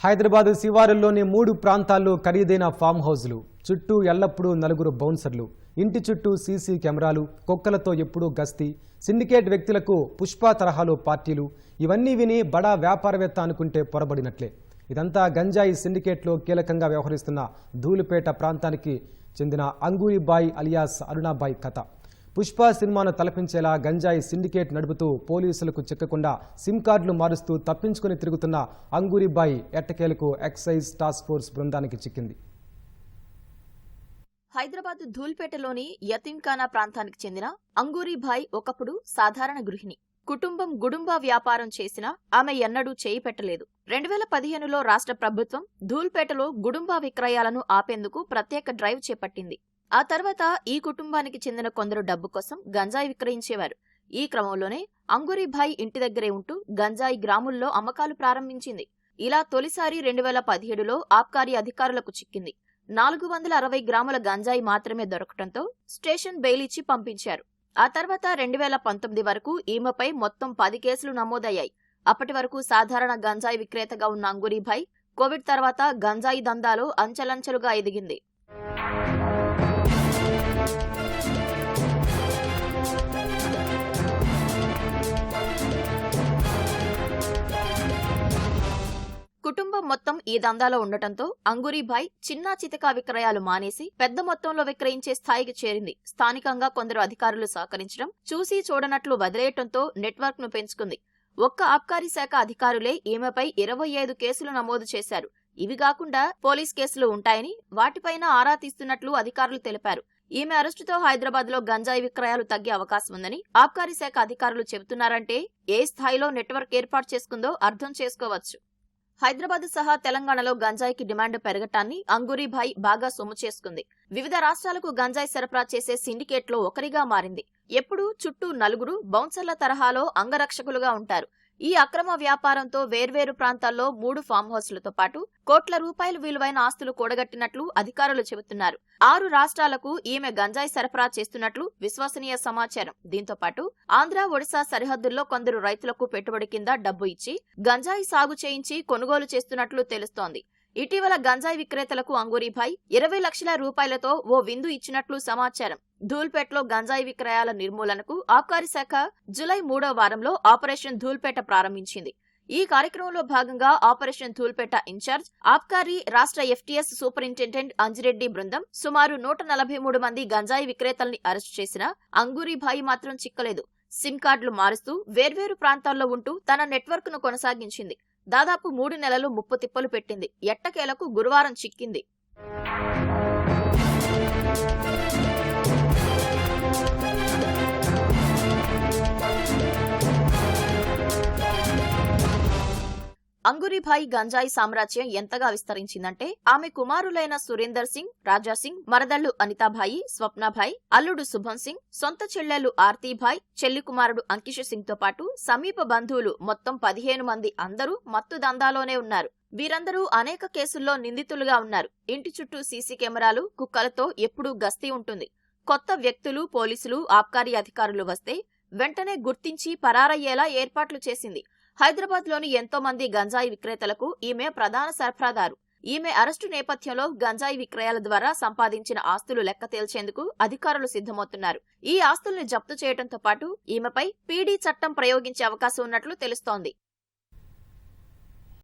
హైదరాబాద్ శివారుల్లోని మూడు ప్రాంతాల్లో ఖరీదైన ఫామ్ హౌస్లు చుట్టూ ఎల్లప్పుడూ నలుగురు బౌన్సర్లు ఇంటి చుట్టూ సీసీ కెమెరాలు కుక్కలతో ఎప్పుడూ గస్తీ సిండికేట్ వ్యక్తులకు పుష్ప తరహాలో పార్టీలు ఇవన్నీ విని బడా వ్యాపారవేత్త అనుకుంటే పొరబడినట్లే. ఇదంతా గంజాయి సిండికేట్లో కీలకంగా వ్యవహరిస్తున్న ధూళిపేట ప్రాంతానికి చెందిన అంగూరిబాయ్ అలియాస్ అరుణాబాయ్ కథ. పుష్ప సినిమాను తలపించేలా గంజాయి సిండికేట్ నడుపుతూ పోలీసులకు చిక్కకుండా సిమ్ కార్డులు మారుస్తూ తప్పించుకుని తిరుగుతున్న అంగూరిబాయి ఎట్టకేలకు ఎక్సైజ్ టాస్క్ ఫోర్స్ బృందానికి చిక్కింది. హైదరాబాద్ ధూల్పేటలోని యతీంఖానా ప్రాంతానికి చెందిన అంగూరిభాయ్ ఒకప్పుడు సాధారణ గృహిణి. కుటుంబం గుడుంబా వ్యాపారం చేసినా ఆమె ఎన్నడూ చేయి పెట్టలేదు. రెండు వేల పదిహేనులో రాష్ట్ర ప్రభుత్వం ధూల్పేటలో గుడుంబా విక్రయాలను ఆపేందుకు ప్రత్యేక డ్రైవ్ చేపట్టింది. ఆ తర్వాత ఈ కుటుంబానికి చెందిన కొందరు డబ్బు కోసం గంజాయి విక్రయించేవారు. ఈ క్రమంలోనే అంగూరీభాయ్ ఇంటి దగ్గరే ఉంటూ గంజాయి గ్రాముల్లో అమ్మకాలు ప్రారంభించింది. ఇలా తొలిసారి రెండు వేల పదిహేడులో ఆబ్కారీ అధికారులకు చిక్కింది. నాలుగు వందల అరవై గ్రాముల గంజాయి మాత్రమే దొరకటంతో స్టేషన్ బెయిల్ ఇచ్చి పంపించారు. ఆ తర్వాత రెండు వేల పంతొమ్మిది వరకు ఈమెపై మొత్తం పది కేసులు నమోదయ్యాయి. అప్పటి వరకు సాధారణ గంజాయి విక్రేతగా ఉన్న అంగురీభాయ్ కోవిడ్ తర్వాత గంజాయి దందాలో అంచెలంచెలుగా ఎదిగింది. కుటుంబం మొత్తం ఈ దందాలో ఉండటంతో అంగురీభాయ్ చిన్నా చితకా విక్రయాలు మానేసి పెద్ద మొత్తంలో విక్రయించే స్థాయికి చేరింది. స్థానికంగా కొందరు అధికారులు సహకరించడం చూసి చూడనట్లు వదిలేయటంతో నెట్వర్క్ను పెంచుకుంది. ఒక్క ఆబ్కారీ శాఖ అధికారులే ఈమెపై ఇరవై ఐదు కేసులు నమోదు చేశారు. ఇవి కాకుండా పోలీస్ కేసులు ఉంటాయని వాటిపైన ఆరా తీస్తున్నట్లు అధికారులు తెలిపారు. ఈమె అరెస్టుతో హైదరాబాద్లో గంజాయి విక్రయాలు తగ్గే అవకాశం ఉందని ఆబ్కారీ శాఖ అధికారులు చెబుతున్నారంటే ఏ స్థాయిలో నెట్వర్క్ ఏర్పాటు చేసుకుందో అర్థం చేసుకోవచ్చు. హైదరాబాద్ సహా తెలంగాణలో గంజాయికి డిమాండ్ పెరగటాన్ని అంగురీభాయ్ బాగా సొమ్ము చేసుకుంది. వివిధ రాష్ట్రాలకు గంజాయి సరఫరా చేసే సిండికేట్లో ఒకరిగా మారింది. ఎప్పుడూ చుట్టూ నలుగురు బౌన్సర్ల తరహాలో అంగరక్షకులుగా ఉంటారు. ఈ అక్రమ వ్యాపారంతో వేర్వేరు ప్రాంతాల్లో మూడు ఫామ్ హౌస్లతో పాటు కోట్ల రూపాయలు విలువైన ఆస్తులు కూడగట్టినట్లు అధికారులు చెబుతున్నారు. ఆరు రాష్ట్రాలకు ఈమె గంజాయి సరఫరా చేస్తున్నట్లు విశ్వసనీయ సమాచారం. దీంతో పాటు ఆంధ్ర ఒడిశా సరిహద్దుల్లో కొందరు రైతులకు పెట్టుబడి కింద డబ్బు ఇచ్చి గంజాయి సాగు చేయించి కొనుగోలు చేస్తున్నట్లు తెలుస్తోంది. ఇటీవల గంజాయి విక్రేతలకు అంగూరిభాయ్ ఇరవై లక్షల రూపాయలతో ఓ విందు ఇచ్చినట్లు సమాచారం. ధూల్పేటలో గంజాయి విక్రయాల నిర్మూలనకు ఆబ్కారీ శాఖ జులై మూడో వారంలో ఆపరేషన్ ధూల్పేట ప్రారంభించింది. ఈ కార్యక్రమంలో భాగంగా ఆపరేషన్ ధూల్పేట ఇన్ఛార్జ్ ఆబ్కారీ రాష్ట్ర ఎఫ్టీఎస్ సూపరింటెండెంట్ అంజిరెడ్డి బృందం సుమారు నూట నలభై మూడు మంది గంజాయి విక్రేతల్ని అరెస్టు చేసిన అంగూరిభాయి మాత్రం చిక్కలేదు. సిమ్ కార్డులు మారుస్తూ వేర్వేరు ప్రాంతాల్లో ఉంటూ తన నెట్వర్క్ను కొనసాగించింది. దాదాపు మూడు నెలలు ముప్పు తిప్పలు పెట్టింది. ఎట్టకేలకు గురువారం చిక్కింది. అంగురీభాయ్ గంజాయి సామ్రాజ్యం ఎంతగా విస్తరించిందంటే ఆమె కుమారులైన సురేందర్ సింగ్ రాజా సింగ్ మరదళ్ళు అనితాభాయి స్వప్నభాయి అల్లుడు శుభం సింగ్ సొంత చెల్లెలు ఆర్తీభాయ్ చెల్లి కుమారుడు అంకిష్ సింగ్తో పాటు సమీప బంధువులు మొత్తం పదిహేను మంది అందరూ మత్తు దందాలోనే ఉన్నారు. వీరందరూ అనేక కేసుల్లో నిందితులుగా ఉన్నారు. ఇంటి చుట్టూ సీసీ కెమెరాలు కుక్కలతో ఎప్పుడూ గస్తీ ఉంటుంది. కొత్త వ్యక్తులు పోలీసులు ఆబ్కారీ అధికారులు వస్తే వెంటనే గుర్తించి పరారయ్యేలా ఏర్పాట్లు చేసింది. హైదరాబాద్లోని ఎంతో మంది గంజాయి విక్రేతలకు ఈమె ప్రధాన సరఫరాదారు. ఈమె అరెస్టు నేపథ్యంలో గంజాయి విక్రయాల ద్వారా సంపాదించిన ఆస్తులు లెక్క తేల్చేందుకు అధికారులు సిద్ధమవుతున్నారు. ఈ ఆస్తుల్ని జప్తు చేయడంతో పాటు ఈమెపై పీడీ చట్టం ప్రయోగించే అవకాశం ఉన్నట్లు తెలుస్తోంది.